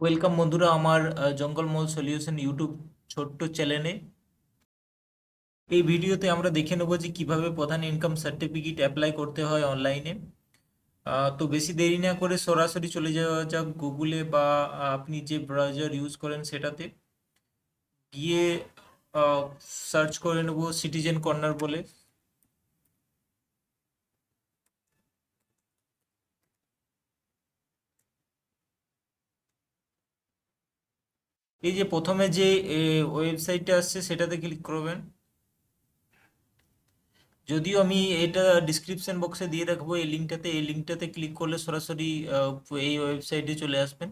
Welcome বন্ধুরা আমার আহ, Jangalmahal solution YouTube ছোট্ট চ্যানেলে এই ভিডিওতে আমরা দেখে নেব যে কীভাবে প্রধান ইনকাম সার্টিফিকেট অ্যাপ্লাই করতে হয় অনলাইনে তো বেশি দেরি না করে সরাসরি চলে যাওয়া যাক গুগলে বা আপনি যে ব্রাউজার ইউজ করেন সেটাতে। গিয়ে সার্চ করে নেব সিটিজেন কর্নার বলে। এই যে প্রথমে যে ওয়েবসাইটটা আসছে, সেটাতে ক্লিক করবেন। যদিও আমি এটা ডিসক্রিপশন বক্সে দিয়ে রাখব, এই লিঙ্কটাতে এই লিঙ্কটাতে ক্লিক করলে সরাসরি এই ওয়েবসাইটে চলে আসবেন।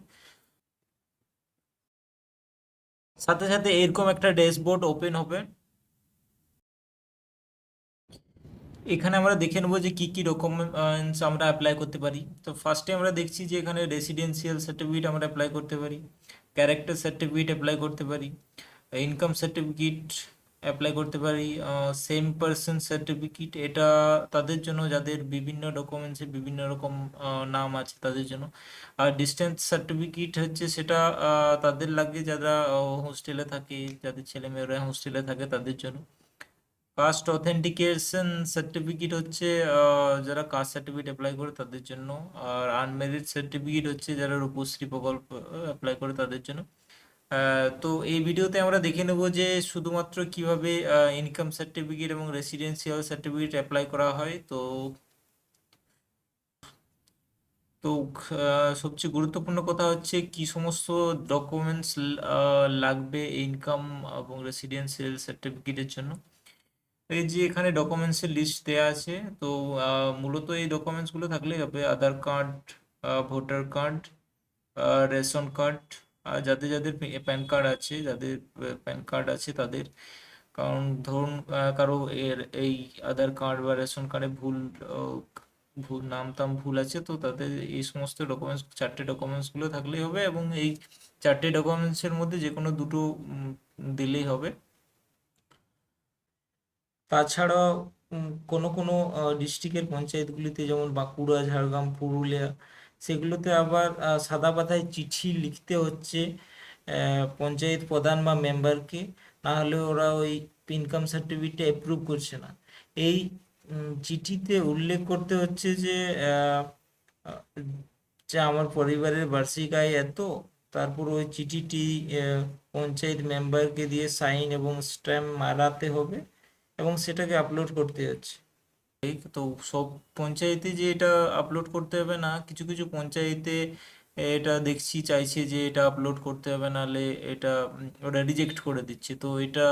সাথে সাথে এরকম একটা ড্যাশবোর্ড ওপেন হবে। এখানে আমরা দেখে নেব যে কী কী ডকুমেন্টস আমরা অ্যাপ্লাই করতে পারি। তো ফার্স্টে আমরা দেখছি যে এখানে রেসিডেন্সিয়াল সার্টিফিকেট আমরা অ্যাপ্লাই করতে পারি। ক্যারেক্টার সার্টিফিকেট অ্যাপ্লাই করতে পারি ইনকাম সার্টিফিকেট অ্যাপ্লাই করতে পারি সেম পার্সন সার্টিফিকেট এটা তাদের জন্য যাদের বিভিন্ন ডকুমেন্টসে বিভিন্ন রকম নাম আছে তাদের জন্য। আর ডিস্টেন্স সার্টিফিকেট হচ্ছে সেটা তাদের লাগে যারা হোস্টেলে থাকে, যাদের ছেলেমেয়েরা হোস্টেলে থাকে তাদের জন্য। কাস্ট অথেন্টিকেশন সার্টিফিকেট হচ্ছে যারা কাস্ট সার্টিফিকেট অ্যাপ্লাই করে তাদের জন্য, আর আনমেরিড সার্টিফিকেট হচ্ছে যারা রূপশ্রী প্রকল্প অ্যাপ্লাই করে তাদের জন্য। তো এই ভিডিওতে আমরা দেখে নেব যে শুধুমাত্র কীভাবে ইনকাম সার্টিফিকেট এবং রেসিডেন্সিয়াল সার্টিফিকেট অ্যাপ্লাই করা হয়। তো তো সবচেয়ে গুরুত্বপূর্ণ কথা হচ্ছে কি সমস্ত ডকুমেন্টস লাগবে ইনকাম এবং রেসিডেন্সিয়াল সার্টিফিকেটের জন্য। এই যে এখানে ডকুমেন্টসের লিস্ট দেওয়া আছে, তো মূলত এই ডকুমেন্টসগুলো থাকলেই হবে Aadhaar card voter card ration card আর যাদের যাদের প্যান কার্ড আছে, যাদের প্যান কার্ড আছে তাদের, কারণ ধরুন কারও এর, এই আধার কার্ড বা রেশন কার্ডে ভুল ভুল, নাম টাম ভুল আছে, তো তাদের এই সমস্ত ডকুমেন্টস চারটে ডকুমেন্টসগুলো থাকলেই হবে এবং এই চারটে ডকুমেন্টসের মধ্যে যে কোনো দুটো দিলেই হবে। তাছাড়াও কোনো কোনো ডিস্ট্রিক্টের পঞ্চায়েতগুলিতে যেমন বাঁকুড়া, ঝাড়গ্রাম, পুরুলিয়া, সেগুলোতে আবার সাদা পাতায় চিঠি লিখতে হচ্ছে পঞ্চায়েত প্রধান বা মেম্বারকে না হলে ওরা ওই ইনকাম সার্টিফিকেটটা অ্যাপ্রুভ করছে না। এই চিঠিতে উল্লেখ করতে হচ্ছে যে যে আমার পরিবারের বার্ষিক আয় এত, তারপর ওই চিঠিটি পঞ্চায়েত মেম্বারকে দিয়ে সাইন এবং স্ট্যাম্প মারাতে হবে। এবং সেটাকে আপলোড করতে হচ্ছে এই তো সব পঞ্চায়েতে যে এটা আপলোড করতে হবে না, কিছু কিছু পঞ্চায়েতে এটা দেখছি, চাইছে যে এটা আপলোড করতে হবে, নাহলে এটা ওরা রিজেক্ট করে দিচ্ছে। তো এটা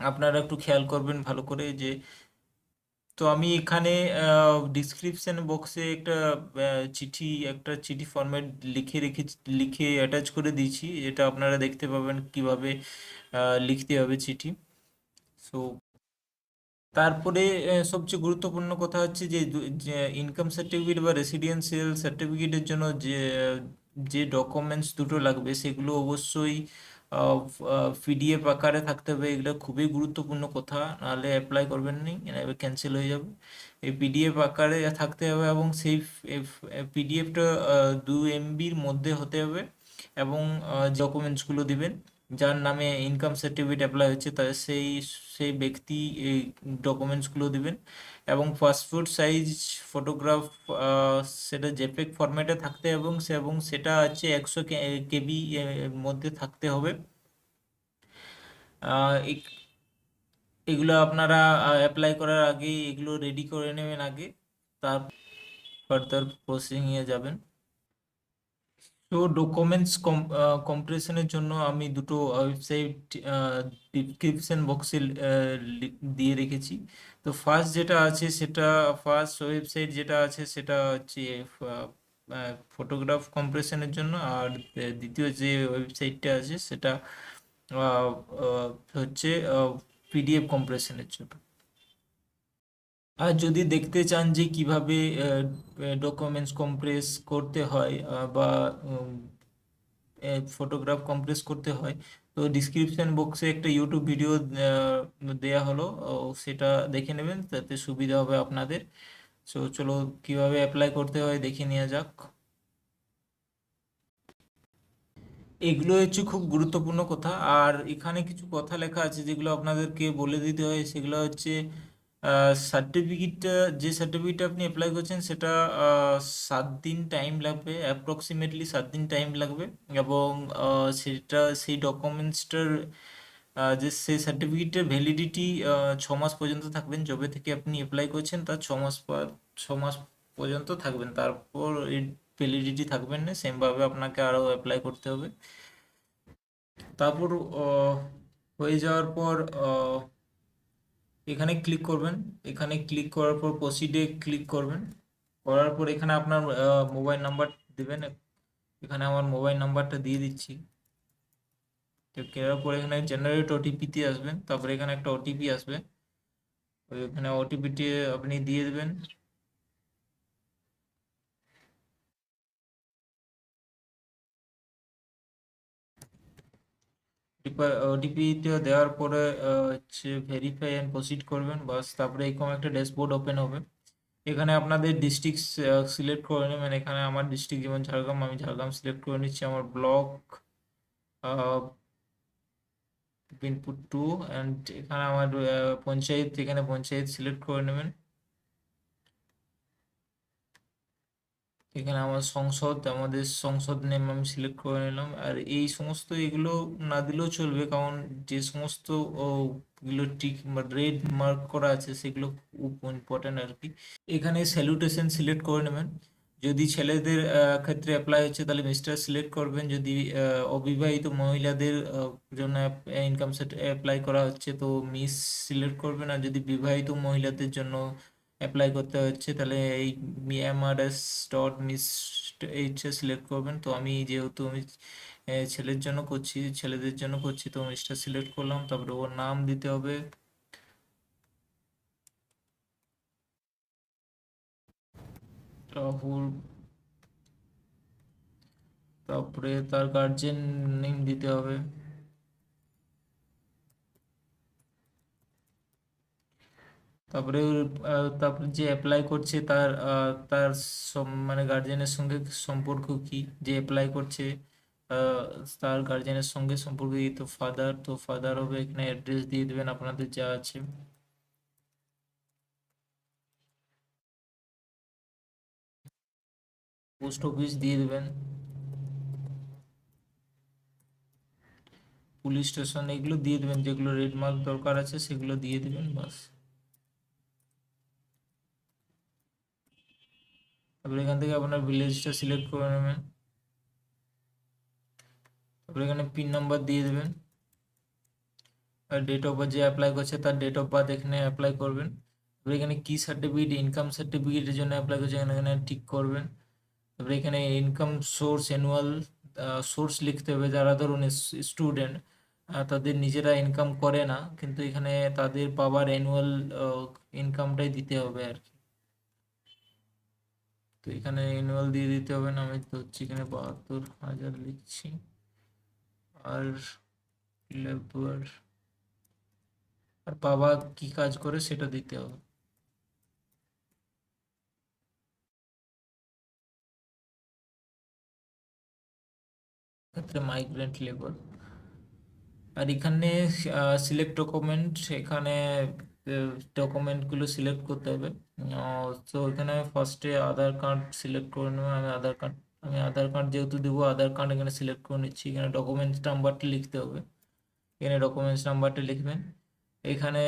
আপনারা একটু খেয়াল করবেন ভালো করে যে, তো আমি এখানে ডিসক্রিপশন বক্সে একটা চিঠি একটা চিঠি ফরম্যাট লিখে রেখে, লিখে অ্যাটাচ করে দিয়েছি। এটা আপনারা দেখতে পাবেন কীভাবে লিখতে হবে চিঠি। সো তারপরে সবচেয়ে গুরুত্বপূর্ণ কথা হচ্ছে যে ইনকাম সার্টিফিকেট বা রেসিডেন্সিয়াল সার্টিফিকেটের জন্য যে যে ডকুমেন্টস দুটো লাগবে, সেগুলো অবশ্যই পিডিএফ আকারে থাকতে হবে। এগুলো খুবই গুরুত্বপূর্ণ কথা। নাহলে অ্যাপ্লাই করবেন নি ক্যান্সেল হয়ে যাবে। এই পিডিএফ আকারে থাকতে হবে এবং সেই পিডিএফটা দু এমবির মধ্যে হতে হবে এবং ডকুমেন্টসগুলো দিবেন যার নামে ইনকাম সার্টিফিকেট অ্যাপ্লাই হচ্ছে, তা সেই সেই ব্যক্তি এই ডকুমেন্টসগুলো দিবেন। এবং পাসপোর্ট সাইজ ফটোগ্রাফ সেটা জেপেক ফরম্যাটে থাকতে এবং সে, এবং সেটা হচ্ছে একশো কেবি মধ্যে থাকতে হবে। এগুলো আপনারা অ্যাপ্লাই করার আগে এগুলো রেডি করে নেবেন আগে। তার ফার্দার প্রসেসিংয়ে যাবেন। তো ডকুমেন্টস কম্প্রেশনের জন্য আমি দুটো ওয়েবসাইট ডিসক্রিপশন বক্সে দিয়ে রেখেছি। তো ফার্স্ট যেটা আছে সেটা ফার্স্ট ওয়েবসাইট যেটা আছে সেটা হচ্ছে ফটোগ্রাফ কম্প্রেশনের জন্য। আর দ্বিতীয় যে ওয়েবসাইটটা আছে সেটা হচ্ছে পিডিএফ কম্প্রেশনের জন্য। আর যদি দেখতে চান যে কীভাবে ডকুমেন্টস কম্প্রেস করতে হয় বা ফটোগ্রাফ কম্প্রেস করতে হয়, তো ডিসক্রিপশন বক্সে একটা ইউটিউব ভিডিও দেয়া হলো। সেটা দেখে নেবেন, তাতে সুবিধা হবে আপনাদের। সো চলো কীভাবে অ্যাপ্লাই করতে হয় দেখে নেওয়া যাক। এগুলো হচ্ছে খুব গুরুত্বপূর্ণ কথা। আর এখানে কিছু কথা লেখা আছে যেগুলো আপনাদেরকে বলে দিতে হয়। সেগুলো হচ্ছে সার্টিফিকেটটা যে সার্টিফিকেটটা আপনি অ্যাপ্লাই করছেন, সেটা সাত দিন টাইম লাগবে অ্যাপ্রক্সিমেটলি সাত দিন টাইম লাগবে। এবং সেটা, সেই ডকুমেন্টসটার যে সেই সার্টিফিকেটের ভ্যালিডিটি ছ মাস পর্যন্ত থাকবেন। যবে থেকে আপনি অ্যাপ্লাই করছেন, তার ছ মাস পর, ছ মাস পর্যন্ত থাকবেন। তারপর এই ভ্যালিডিটি থাকবেন না সেমভাবে আপনাকে আরও অ্যাপ্লাই করতে হবে। তারপর হয়ে যাওয়ার পর এখানে ক্লিক করবেন। এখানে ক্লিক করার পর প্রসিডে ক্লিক করবেন। করার পর এখানে আপনার মোবাইল নাম্বার দেবেন। এখানে আমার মোবাইল নাম্বারটা দিয়ে দিচ্ছি। তো কেনার পর এখানে জেনারেট ওটিপিতে আসবেন। তারপরে এখানে একটা ওটিপি আসবে। ওইখানে ওটিপিটি আপনি দিয়ে দেবেন। ওটিপিতে দেওয়ার পরে হচ্ছে ভেরিফাই অ্যান্ড প্রসিড করবেন। বাস, তারপরে এরকম একটা ড্যাশবোর্ড ওপেন হবে। এখানে আপনাদের ডিস্ট্রিক্ট সিলেক্ট করে নেবেন। এখানে আমার ডিস্ট্রিক্ট যেমন ঝাড়গ্রাম, আমি ঝাড়গ্রাম সিলেক্ট করে নিচ্ছি। আমার ব্লক বিনপুর টু অ্যান্ড এখানে আমার পঞ্চায়েত, এখানে পঞ্চায়েত সিলেক্ট করে নেবেন। এখানে আমার সংসদ, আমাদের সংসদ নেম আমি সিলেক্ট করে নিলাম। আর এই সমস্ত এগুলো না দিলেও চলবে, কারণ যে সমস্তগুলো টিক রেড মার্ক করা আছে, সেগুলো ইম্পর্টেন্ট আর কি। এখানে স্যালুটেশন সিলেক্ট করে নেবেন। যদি ছেলেদের ক্ষেত্রে অ্যাপ্লাই হচ্ছে, তাহলে মিস্টার সিলেক্ট করবেন। যদি অবিবাহিত মহিলাদের জন্য ইনকাম সেট অ্যাপ্লাই করা হচ্ছে, তো মিস সিলেক্ট করবেন। আর যদি বিবাহিত মহিলাদের জন্য অ্যাপ্লাই করতে হচ্ছে, তাহলে এই মিএমআরএস ডট মিস এইচে সিলেক্ট করবেন। তো আমি যেহেতু আমি ছেলের জন্য করছি, ছেলেদের জন্য করছি, তো মিস্টার সিলেক্ট করলাম, তারপরে ওর নাম দিতে হবে। রাহুল, তারপরে তার গার্জেন নেম দিতে হবে। তারপরে তারপরে যে অ্যাপ্লাই করছে তার তার মানে গার্জেনের সঙ্গে সম্পর্ক কি? যে অ্যাপ্লাই করছে তার গার্জেনের সঙ্গে সম্পর্ক কি? তো ফাদার তো ফাদার হবে, এখানে অ্যাড্রেস দিয়ে দেবেন আপনাদের যা আছে। পোস্ট অফিস দিয়ে দেবেন। পুলিশ স্টেশন এগুলো দিয়ে দেবেন, যেগুলো রেড মার্ক দরকার আছে, সেগুলো দিয়ে দেবেন, বাস। তারপরে এখান থেকে আপনার ভিলেজটা সিলেক্ট করে নেবেন। তারপরে এখানে পিন নাম্বার দিয়ে দেবেন। আর ডেট অফ বার্থ যে অ্যাপ্লাই করছে তার ডেট অফ বার্থ এখানে অ্যাপ্লাই করবেন। তারপরে এখানে কি সার্টিফিকেট ইনকাম সার্টিফিকেটের জন্য অ্যাপ্লাই করছে, এখানে এখানে ঠিক করবেন। তারপরে এখানে ইনকাম সোর্স অ্যানুয়াল সোর্স লিখতে হবে। যারা ধরুন স্টুডেন্ট তাদের নিজেরা ইনকাম করে না, কিন্তু এখানে তাদের বাবার অ্যানুয়াল ইনকামটাই দিতে হবে আর কি। তো এখানে অ্যানুয়াল দিয়ে দিতে হবে না, আমি তো হচ্ছে এখানে বাহাত্তর হাজার লিখছি। আর লেবার আর বাবা কি কাজ করে সেটা দিতে হবে। ক্ষেত্রে মাইগ্রেন্ট লেবার আর এখানে সিলেক্ট ডকুমেন্ট এখানে ডকুমেন্টগুলো সিলেক্ট করতে হবে। তো এখানে ফার্স্টে আধার কার্ড সিলেক্ট করে নেব। আমি আধার কার্ড আমি আধার কার্ড যেহেতু দেবো আধার কার্ড এখানে সিলেক্ট করে নিচ্ছি। এখানে ডকুমেন্টস নাম্বারটি লিখতে হবে। এখানে ডকুমেন্টস নাম্বারটা লিখবেন। এখানে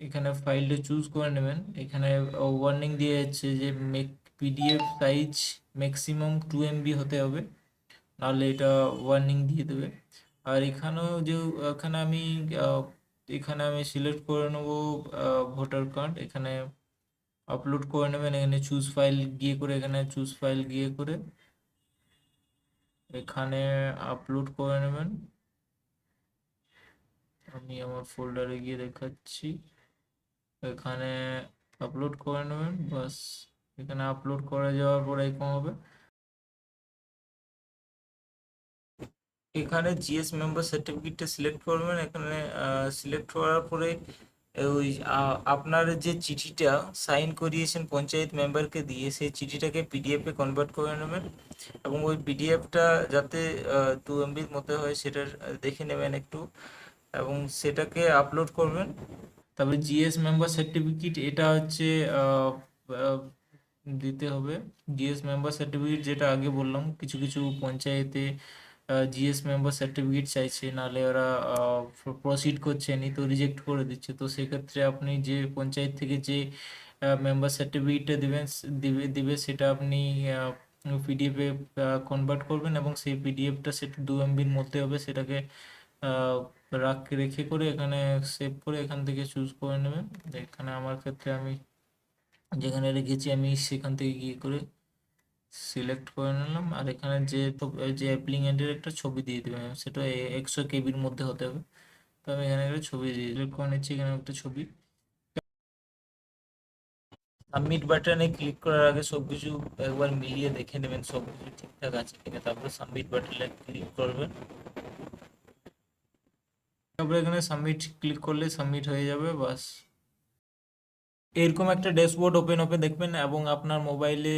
এখানে ফাইলটা চুজ করে নেবেন। এখানে ওয়ার্নিং দিয়ে যাচ্ছে যে make PDF size maximum two MB হতে হবে। নাহলে এটা ওয়ার্নিং দিয়ে দেবে। আর এখানেও যে এখানে আমি এখানে আমি সিলেক্ট করে নেব ভোটার কার্ড এখানে আপলোড করে নেবেন, এখানে চুজ ফাইল গিয়ে করে, এখানে চুজ ফাইল গিয়ে করে। এখানে আপলোড করে নেবেন। আমি আমার ফোল্ডারে গিয়ে দেখাচ্ছি। এখানে আপলোড করে নেবেন, বাস। এখানে আপলোড করে যাওয়ার পরে এরকম হবে। এখানে জিএস মেম্বার সার্টিফিকেটটা সিলেক্ট করবেন। এখানে সিলেক্ট করার পরে ওই আপনার যে চিঠিটা সাইন করিয়েছেন পঞ্চায়েত মেম্বারকে দিয়ে, সেই চিঠিটাকে পিডিএফে কনভার্ট করে নেবেন এবং ওই পিডিএফটা যাতে টু এমবির মতো হয় সেটা দেখে নেবেন একটু এবং সেটাকে আপলোড করবেন। তারপরে জিএস মেম্বার সার্টিফিকেট এটা হচ্ছে দিতে হবে। জিএস মেম্বার সার্টিফিকেট যেটা আগে বললাম, কিছু কিছু পঞ্চায়েতে জিএস মেম্বার সার্টিফিকেট চাইছে, নাহলে ওরা প্রসিড করছে নি তো রিজেক্ট করে দিচ্ছে। তো সেক্ষেত্রে আপনি যে পঞ্চায়েত থেকে যে মেম্বার সার্টিফিকেটটা দিবেন দিবে দিবে, সেটা আপনি পিডিএফে কনভার্ট করবেন এবং সেই পিডিএফটা সেটা দু এমবির মধ্যে হবে, সেটাকে রাখ, রেখে করে এখানে সেভ করে এখান থেকে চুজ করে নেবেন। এখানে আমার ক্ষেত্রে আমি যেখানে রেখেছি, আমি সেখান থেকে গিয়ে করে সিলেক্ট করে নিলাম, আর এখানে যে যে অ্যাপ্লিকেন্টের একটা ছবি দিয়ে দেবেন সেটা একশো কেবির মধ্যে হতে হবে। তো আমি এখানে একটা ছবি সিলেক্ট করে নিচ্ছি, এখানে একটা ছবি। সাবমিট বাটনে ক্লিক করার আগে সব কিছু একবার মিলিয়ে দেখে নেবেন, সব কিছু ঠিকঠাক আছে কিনা। তারপরে সাবমিট বাটনে ক্লিক করবেন। তারপরে এখানে সাবমিট ক্লিক করলে সাবমিট হয়ে যাবে, বাস। এরকম একটা ড্যাশবোর্ড ওপেন হবে দেখবেন এবং আপনার মোবাইলে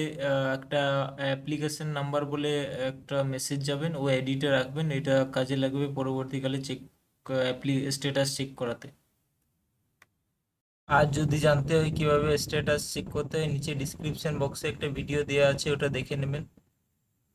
একটা অ্যাপ্লিকেশন নাম্বার বলে একটা মেসেজ যাবেন, ও এডিটে রাখবেন, এটা কাজে লাগবে পরবর্তীকালে চেক স্ট্যাটাস চেক করাতে। আর যদি জানতে হয় কীভাবে স্ট্যাটাস চেক করতে হয়, নিচে ডিসক্রিপশন বক্সে একটা ভিডিও দেওয়া আছে, ওটা দেখে নেবেন।